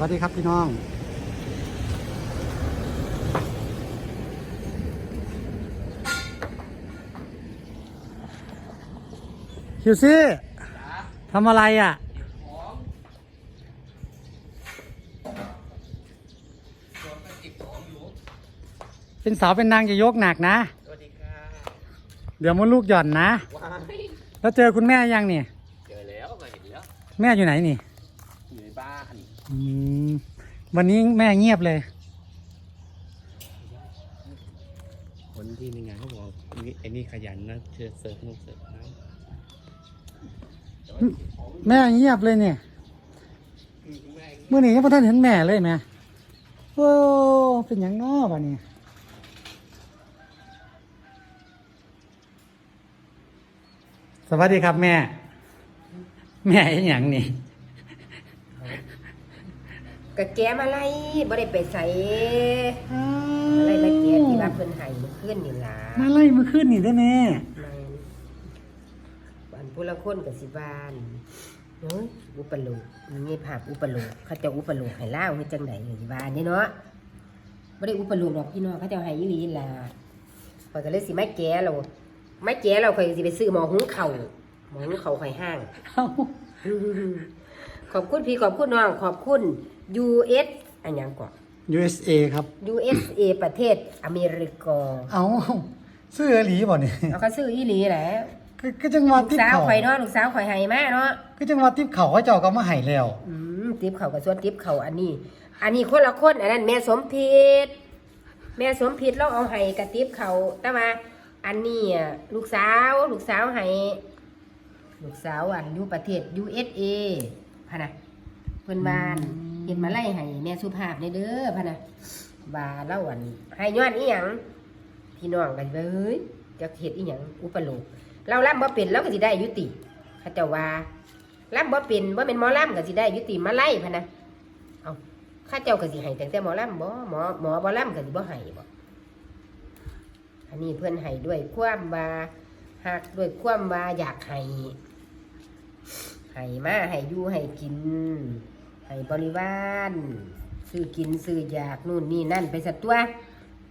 วัสดีครับพี่น้อง คิวซี่ทำอะไรอะ เป็นสาวเป็นนางจะยกหนักนะ สวัสดีค่ะเดี๋ยวมดลูกหย่อนนะ ว้ายแล้วเจอคุณแม่ยังนี่เจอแล้วก็เห็นแล้ว แม่อยู่ไหนนี่ อยู่ในบ้าน อืม วันนี้แม่เงียบเลย คนที่ในงานเขาบอกนี่ไอ้นี่ขยันนะเชิญเสิร์ฟนู่นเสิร์ฟน้แม่เงียบเลยเนี่ยำแม่เมื่อนี้ยังพ่ท่านเห็นแม่เลยแม่โอ้เป็นอย่างน้อบ่ะนี่สวัสดีครับแม่ แม่เป็นอย่างนี่ กะแกมาไล่บ่ได้ไปใส่อะไรมาแกที่ว่าเพิ่นให้เมื่อคืนนี่ล่ะมาไล่เมื่อคืนนี่ได้แม่แม่นบ้านผู้ละคนก็สิบ้านเฮ้ยอุปโลกมีภาพอุปโลกเขาเจะอุปโลกให้เล่าเฮ็ดจังได๋สิบ้านนี่เนาะบ่ได้อุปโลกดอกพี่น้องเขาเจ้าให้อีหลีล่ะข้อยก็เลยสิมาแกเรามาแกเราข่อยสิไปซื้อหม้อหุงข้าวหม้อหุงข้าวข่อยห้างเอ้า ขอบคุณพี่ขอบคุณน้องขอบคุณ US อันหยังก่อน USA ครับ USA ประเทศอเมริกาเอาเสื้อหลีบ่เนี่ยเอาก็ซื้ออีหลีแหละก็ก็จังหวัดลูกทิพสาวเขาข่อยเนาะลูกสาวข่อยให้มาเนาะก็จังหวัดทิพเขาเขาเจ้าก็มาให้แล้ว อืมติ๊บเขากับส่วนติ๊บเขาอันนี้ อันนี้คนละคนอันนั้นแม่สมพิษแม่สมพิษเราเอาให้กับติ๊บเขาแต่ว่าอันนี้อะลูกสาวลูกสาวให้ลูกสาวอันอยู่ประเทศ USA พะนะเพิ่นบ้านเห็นมาไล่ให้แม่สุภาพในเด้อพะนะบาเล่าอันให้ย้อนอีหยังพี่น้องกันเฮ้ยจะเฮ็ดอีหยังอุปโลกเราล่ำบ่เป็นเราก็สิได้ยุติเขาเจ้าว่าล่ำบ่เป็นบ่เป็นหมอล่ำก็สิได้ยุติมาไล่พะนะเอาข้าเจ้าก็สิให้ตั้งแต่หมอล่ำบ่หมอหมอบ่ล่ำก็สิบ่ให้บ่อันนี้เพิ่นให้ด้วยความว่าหักด้วยความว่าอยากให้ ให้มาให้อยู่ให้กิน ให้บริวารซื้อกินซื้ออยากนู่นนี่นั่นไปสัตตัว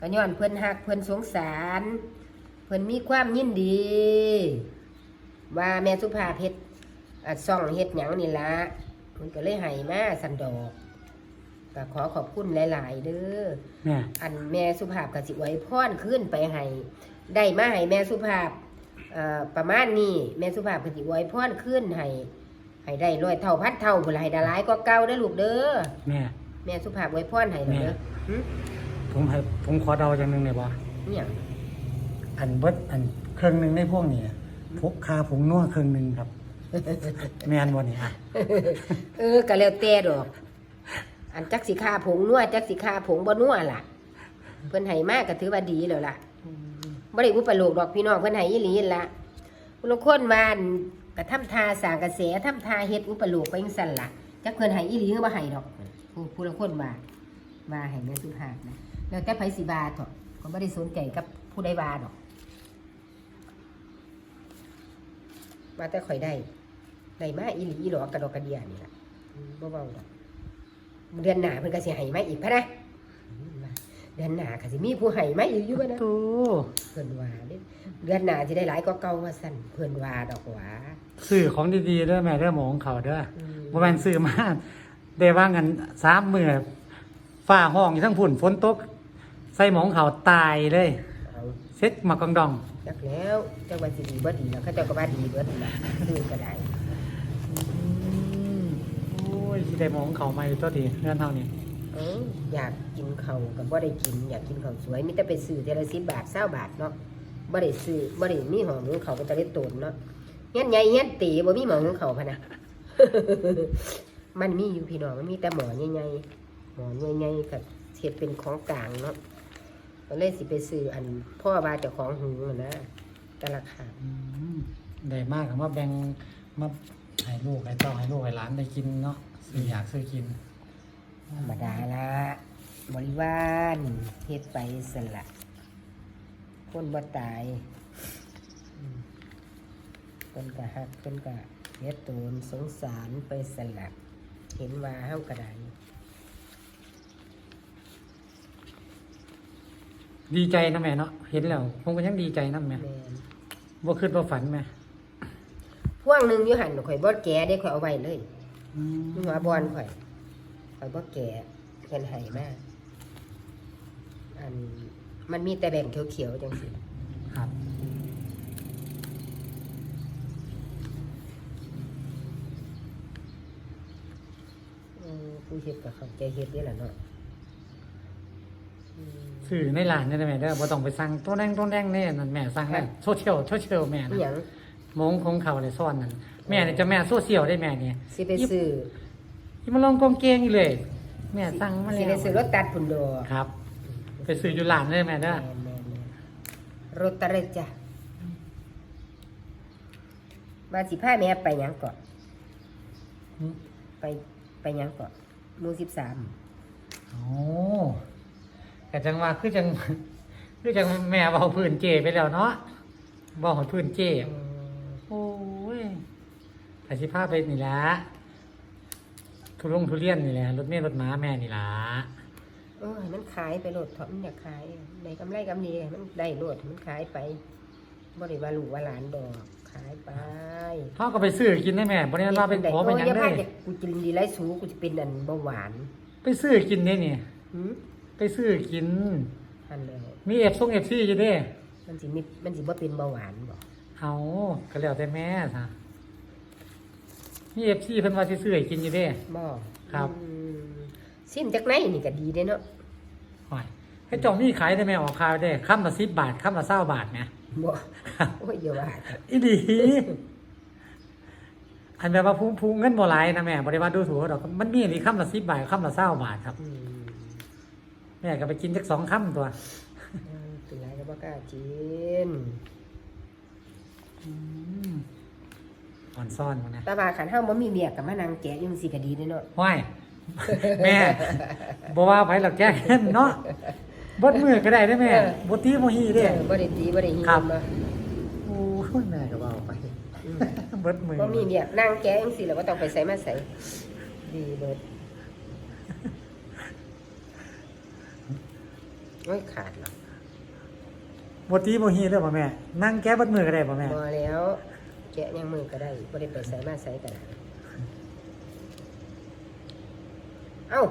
ก็ย้อนเพิ่นหักเพิ่นสงสาร เพิ่นมีความยินดี ว่าแม่สุภาพเฮ็ดอัดซ่องเฮ็ดหยังนี่ละเพิ่นก็เลยให้มาสันดอกก็ขอขอบคุณหลาย ๆ เด้อแม่อันแม่สุภาพก็สิอวยพรขึ้นไปให้ได้มาให้แม่สุภาพเอ่อประมาณนี้แม่สุภาพก็สิอวยพรขึ้นให้ ให้ได้ร้อยเท่าพันเท่าพุ่นล่ะให้ได้หลายก็เก่าเด้อลูกเด้อแม่แม่สุภาพอวยพรให้เด้อเด้อหึผมให้ผมขอเดาอย่างหนึ่งเลยบ่เนี่ยอันเบิดอันเครื่องหนึ่งในพวกนี้พกคาผงนัวเครื่องหนึ่งครับ แมนบ่นี่อะเออก็แล้วแต่ดอก อันจักสิค่าผงนัวจักสิค่าผงบ่นัวล่ะ เพิ่นให้มากก็ถือว่าดีแล้วล่ะบ่ได้อุปโลกดอกพี่น้องเพิ่นให้อีหลีนั่นล่ะผู้ลางคนว่า อั่นก็ทำทาสร้างกระแสทำทาเฮ็ดอุปโลกไปจังซั่นล่ะจักเพิ่นให้อีหลีหรือบ่ให้ดอกผู้ผู้ลางคนว่าว่าให้แม่สุภาพนะแล้วแต่ไผสิว่าเถาะก็บ่ได้สนใจกับผู้ใดว่าดอกว่าแต่ข่อยได้ได้มาอีหลีอีหลอกกระดอกกระเดียนี่ล่ะอืมบ่เบาดอกเดือนหน้าเพิ่นก็สิให้มาอีกพะนะอืมว่า เดือนหน้าก็สิมีผู้ให้มาอีกอยู่บ่นะโอ้เพิ่นว่าเด้เดือนหน้าสิได้หลายกว่าเก่าว่าซั่นเพิ่นว่าดอกหว่าซื้อของดีๆเด้อแม่เด้อหมอของเขาเด้ออืมบ่แม่นซื้อมาได้ว่างันสามมื้อฟ้าห้องอยู่ทั้งฝุ่นฝนตก ใส่หมอของเขาตายเลยเอาเซ็ตมากองดอง จักแล้วจักว่าสิดีบ่ดีแล้วเขาเจ้าก็ว่าดีเบิดนั่นล่ะซื้อก็ได้โอ้ยสิได้หมอของเขาใหม่ตัวดีเรื่องเท่านี้ เอออยากกินเขาก็บ่ได้กิน อยากกินเขาสวยมีแต่ไปซื้อเทอละ10บาท20บาทเนาะบ่ได้ซื้อบ่ได้มีหอมของเขาก็จะได้ตนเนาะเฮียใหญ่เฮียตีบ่มีหมอของเขาพะนะมันมีอยู่พี่น้องมันมีแต่หมอใหญ่ๆหมอใหญ่ๆกับเฮ็ดเป็นของกลางเนาะก็เลยสิไปซื้ออันพ่อว่าเจ้าของหูนั่นนะแต่ราคาได้มากคำว่าแบ่งมาให้ลูกให้เต้าให้ลูกให้หลานได้กินเนาะซื้ออยากซื้อกิน ธรรมดาละบริวารเฮ็ดไปสละคนบ่ตายคนกะฮักคนกะเฮ็ดตูนสงสารไปสละเห็นว่าเฮากระไดดีใจนะแม่เนาะเห็นแล้วผมก็ยังดีใจนะแม่แม่นบ่คิดบ่ฝันแม่พ่วงหนึ่งอยู่หันข่อยบ่แก่ได้ข่อยเอาไว้เลยหัวบอลข่อย ข่อยบ่แก่เพิ่นให้มาอันมันมีแต่แบ่งเขียวๆจังซี่ครับ เออผู้เฮ็ดก็เข้าใจเฮ็ดนี่แหละเนาะอืมสื่อในร้านนี่ได้แม่เด้อบ่ต้องไปสั่งตัวแดงตัวแดงแน่นั่นแม่สั่งได้โซเชียลโซเชียลแม่อนะหยังมงของเขาเลยซ่อนนั่นแม่เนี่ยจะแม่โซเชียลได้แม่เนี่ยสิไปซื้อ ที่มาลองกองเกงอยู่เลยแม่สั่งมาสิแล้วไปซื้อรถตัดพุ่นดอกครับ ไปซื้ออยู่ร้านได้แม่เด้อแม่นแม่นแม่นรถตัดเลยจ้ะมาสิพาแม่ไปหยังก่อนอืมไปไปหยังก่อนหมู่13โอ้แต่จังว่าคือจัง คือจังแม่เบาพื้นเจไปแล้วเนาะบอกหอดพื้นเจ โอ้ยอาชีพาไปนี่ละ ทุลงทุเรียนนี่แหละรถเมล์รถม้าแม่นี่ละเออให้มันขายไปโลดเถอะมันอยากขายในกำไรกำไรให้มันได้โลดให้มันขายไปบ่ได้ว่าลูกว่าหลานดอก ขายไปเขาก็ไปซื้อกินได้แม่บริเวณว่าเป็นขอเป็นหยังโอ้ได้พาจะกูกินดีไรสูกูจะเป็นอันเบาหวานไปซื้อกินได้นี่หืมไปซื้อกินอันเลยมีเอฟส่งเอฟซีอยู่เด้มันสิมีมันสิบ่เป็นเบาหวานบ่เอาก็แล้วแต่แม่ซะ มีเอฟซีเพิ่นว่าสิซื้อให้กินอยู่เด้ บ่ครับ อืมซิมจากไหนนี่ก็ดีเด้เนาะหอยให้เจองมีขายได้แม่ออกขายได้ค่ำละสิบบาทค่ำละเศร้าบาทไงบ่โอ้ยอย่าว่าแต่อีดี อันแบบว่าผู้ผู้เงินบ่หลายนะแม่บริวารดูถูกเขาดอกมันมีอันนี้ค่ำละสิบบาทค่ำละเศร้าบาทครับอืมแม่ก็ไปกินจักสองค่ำตัวเออเป็นไรก็บ่กล้ากินอืม อ่อนซ่อนมานะแต่ว่าคันเฮาบ่มีเมียก็มานั่งแกะอยู่จังซี่ก็ดีเด้เนาะห้วยแม่บ่ว่าไผหลักแจ้งเห็นเนาะบดมือก็ได้ได้อแม่บตีโมฮีเด้เออบ่ได้ตีบ่ได้หิวครับมาโอ้ยแม่ก็เว้าไปอืมเบดมือบ่มีเมียนั่งแกะจังซี่แล้วบ่ต้องไปใส่มาใส่ดีเบิดโอ้ยขาดแล้วบตีโมฮีเด้อบ่แม่นั่งแก้บดมือก็ได้บ่แม่บ่แล้ว แกะยังมือก็ได้บ่ได้ไปใส่มาใส่ก็ได้เอ้า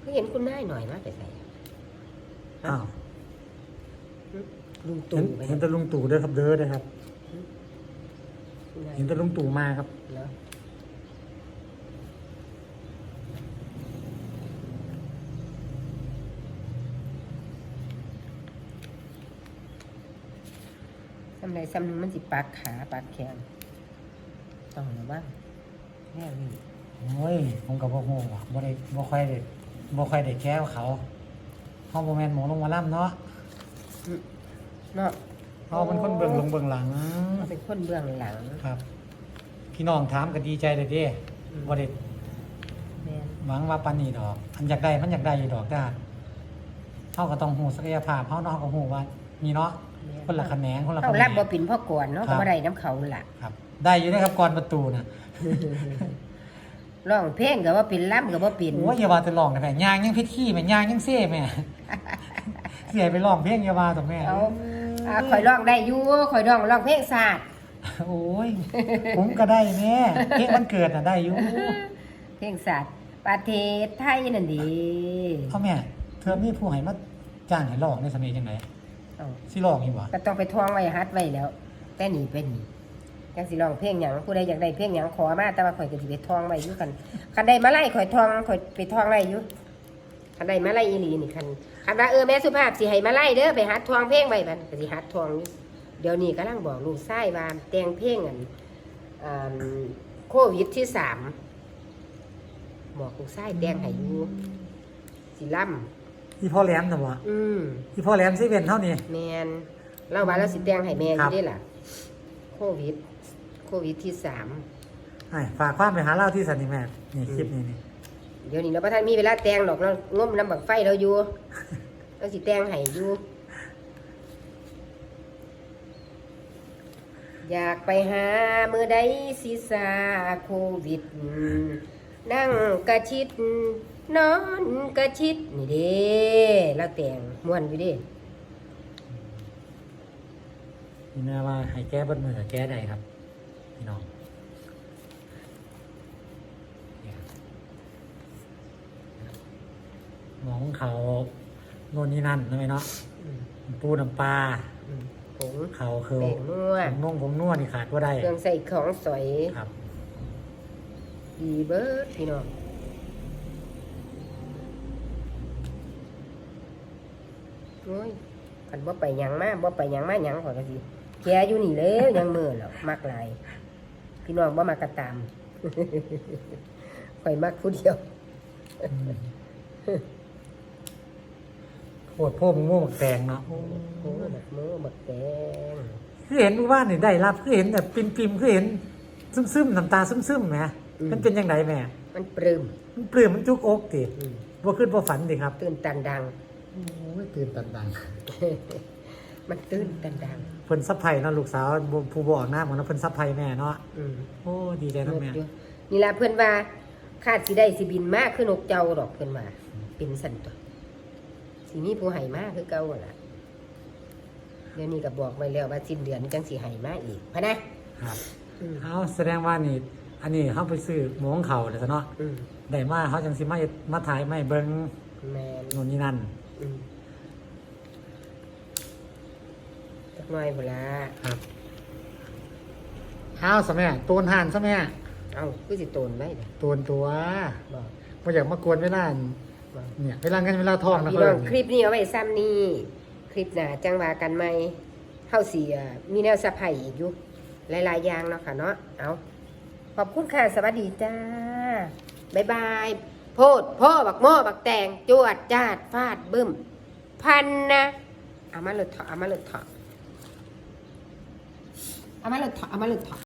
เพิ่งเห็นคุณนายหน่อยมาไปใส่อ้าวลุงเห็ตู่นไปเห็นแต่ลุงตู่เด้อครับเด้อเด้อครับ คุณนายเห็นแต่ลุงตู่มาครับเนาะทำไรซ้ำหนึงมันสิปากขาปากแขน ต้องระวังแน่นี่โอ้ยผมก็บ่ฮู้ว่าบ่ได้บ่ค่อยได้บ่ค่อยได้แก้วเขาเฮาบ่แม่นหมอลงหมาล่ำเนาะเนาะเฮาเป็นคนเบิ่งลงเบิ่งหลัง เราเป็นคนเบื้องหลังครับ พี่น้องถามก็ดีใจเลยเด้บ่ได้แม่นหวังว่าปานนี้ดอก อันอยากได้มันอยากได้อยู่ดอกจ้าเฮาก็ต้องฮู้ศักยภาพเฮาเนาะเฮาก็ฮู้ว่านี่เนาะคนละคะแนนคนละเขาคะแนรับนบ่ปินพ่อก่อนเนาะครัก็บ บ่ได้น้ำเขาล่ะ ครับ ได้อยู่นะครับก่อนประตูน่ะร้องเพลงก็ว่าเป็นล่ำก็ว่าเป็นโอ้ยอย่าว่าแต่ร้องนะแม่ย่างยังพิษขี้แม่ย่างยังเซ่แม่เสียไปร้องเพลงอย่าว่าต่อแม่เอาอ่าข่อยร้องได้อยู่ข่อยร้องร้องเพลงศาสตร์โอ้ยผมก็ได้แม่เพลงวันเกิดน่ะได้อยู่เพลงศาสตร์ประเทศไทยนั่นดีเอาแม่เธอมีผู้ให้มาจ้างให้ร้องในสมัยจังไดเอาสิร้องอีบ่ก็ต้องไปท่องไว้ฮัดไว้แล้ว แต่หนีไปหนี จังสิร้องเพลงหยังผู้ใดอยากได้เพลงหยังขอมาแต่ว่าข่อยก็สิไปท่องไว้อยู่กันคันใดมาไล่ข่อยท่องข่อยไปท่องไว้อยู่คันใดมาไล่อีหลีนี่คันคันว่าเออแม่สุภาพสิให้มาไล่เด้อไปฮัดท่องเพลงไว้บัดก็สิฮัดท่องอยู่เดี๋ยวนี้กำลังบอกลูกชายว่าแต่งเพลงอันอ่าโควิดที่สามบอกลูกชายแต่งให้อยู่สิล่ำอีพ่อแหลมน่ะบ่อืมอีพ่อแหลมสิเป็นเท่านี้แมนเราว่าเราสิแต่งให้แม่อครัยู่บได้ล่ะโควิด โควิดที่สามไอ้ฝากความไปหาเล่าที่สันนิแม่นี่คลิปนี้นี่เดี๋ยวนี้เราประทานมีเวลาแต่งหรอกเรางมน้ำบักไฟเราอยู่เราสิแต่งให้อยู่อยากไปหามือใดสิซาโควิด นั่งกระชิด นอนกระชิด นี่เด้เราแต่งม่วนอยู่เด้พี่แม่ว่าให้แก้เบนมือกับแก้ได้ครับ พี่น้องเนี่ยหมองเขาโน่นนี่นั่นนะไหมเนาะอืมปูน้ำปลาอืมผงเขาคือแป้งนัวผงนุ่งผงนวดนี่ขาดว่าได้เครื่องใส่ของสอยครับดีเบิร์ดพี่น้องโอ้ยคันบ่ไปหยังมาบ่ไปหยังมาหยังขอยก็สิแกอยู่นี่แล้วยังมือแล้วมักหลาย พี่น้องบ่มากระตามข่อยมักผู้เดียวโคตรพ่อมึงม่วงแตงเนาะโอ้บักโมบักแตงคือเห็นว่านี่ได้รับคือเห็นแบบปิมปิมๆคือเห็น ซึมซึมๆน้ำตาซึมซึมๆแหมมันเป็นยังไงแม่มันปลื้มมันปลื้มมันจุกอกติอืมว่าขึ้นว่าฝันดิครับ ตื่นตันดังโอ้ยตื่นตันดัง มันตื่นตันดังเพิ่นซับไผ่เนาะลูกสาวผู้บอกหน้าเหมือนว่าเพิ่นซับไผ่แม่เนาะอืมโอ้ดีใจนะแม่เลิศอยู่นี่ล่ะเพื่อนว่าคาดสิได้สิบินมากคือนกเจ้าดอกเพื่อนว่าเป็นสันตัวสีนี้ผู้ให้มากคือเก่าหั่นล่ะเดี๋ยวนี้ก็บอกไว้แล้วว่าสิ้นเดือนจังสิให้มาอีกพะนะครับอืมเอาแสดงว่านี่ อันนี้เขาไปซื้อหมูของเขาเลยซะเนาะอืมได้มาเขาจังสิมาเฮ็ดมาถ่ายไม่เบิ่งแมนโน่นนี่นั่น อืมจัก หน่อยพุ่นละครับเอาซะแม่ตูนห่านซะแม่เอ้าคือสิโตนไว้เด้อตูนตัวบอกบ่อยากมากวนเวลาบอก เนี่ยเวลาเงินเวลาทองนะพี่เพิ่น้อนงคลิปนี้เอาไว้ซ้ำนี่คลิปหน้าจังว่ากันไหมเฮาสิอะมีแนวสะพายอีกอยู่หลายๆอย่างเนาะค่ะเนาะเอาขอบคุณค่ะสวัสดีจ้าบ๊ายบายโพดพ่อบักหม้อบักแตงจวดจาดฟาดบึ้ม พันนะเอามาเลยเถอะเอามาเลยเถอะเอามาเลยเถอะ เอามาเลยเถอะ